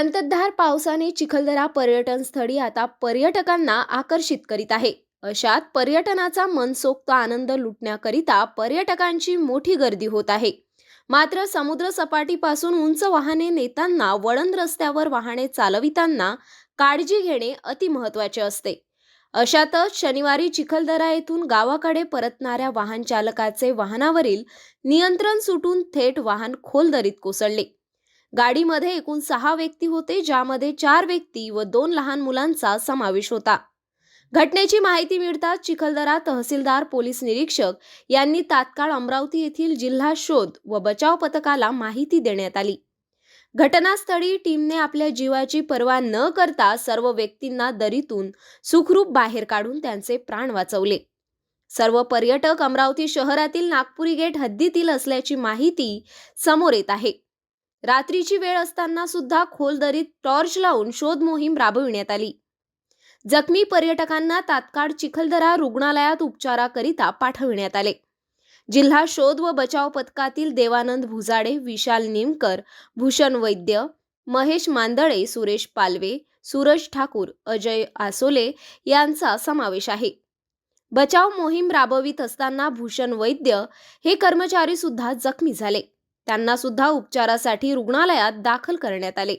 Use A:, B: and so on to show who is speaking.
A: संततधार पावसाने चिखलदरा पर्यटन स्थळी आता पर्यटकांना आकर्षित करीत आहे. अशात पर्यटनाचा मनसोक्त आनंद लुटण्याकरिता पर्यटकांची मोठी गर्दी होत आहे. मात्र समुद्र सपाटीपासून उंच वाहने नेताना वळण रस्त्यावर वाहने चालविताना काळजी घेणे अतिमहत्वाचे असते. अशातच शनिवारी चिखलदरा येथून गावाकडे परतणाऱ्या वाहन चालकाचे वाहनावरील नियंत्रण सुटून थेट वाहन खोल दरीत कोसळले. गाडीमध्ये एकूण सहा व्यक्ती होते ज्यामध्ये चार व्यक्ती व दोन लहान मुलांचा समावेश होता. घटनेची माहिती मिळताच चिखलदरा तहसीलदार पोलीस निरीक्षक यांनी तात्काळ अमरावती येथील जिल्हा शोध व बचाव पथकाला माहिती देण्यात आली. घटनास्थळी टीमने आपल्या जीवाची पर्वा न करता सर्व व्यक्तींना दरीतून सुखरूप बाहेर काढून त्यांचे प्राण वाचवले. सर्व पर्यटक अमरावती शहरातील नागपुरी गेट हद्दीतील असल्याची माहिती समोर येत आहे. रात्रीची वेळ असताना सुद्धा खोल दरीत टॉर्च लावून शोध मोहीम राबविण्यात आली. जखमी पर्यटकांना तात्काळ चिखलदरा रुग्णालयात उपचाराकरिता पाठविण्यात आले. जिल्हा शोध व बचाव पथकातील देवानंद भुजाडे विशाल निमकर भूषण वैद्य महेश मांदळे सुरेश पालवे सूरज ठाकूर अजय आसोले यांचा समावेश आहे. बचाव मोहीम राबवित असताना भूषण वैद्य हे कर्मचारी सुद्धा जखमी झाले. त्यांना सुद्धा उपचारासाठी रुग्णालयात दाखल करण्यात आले.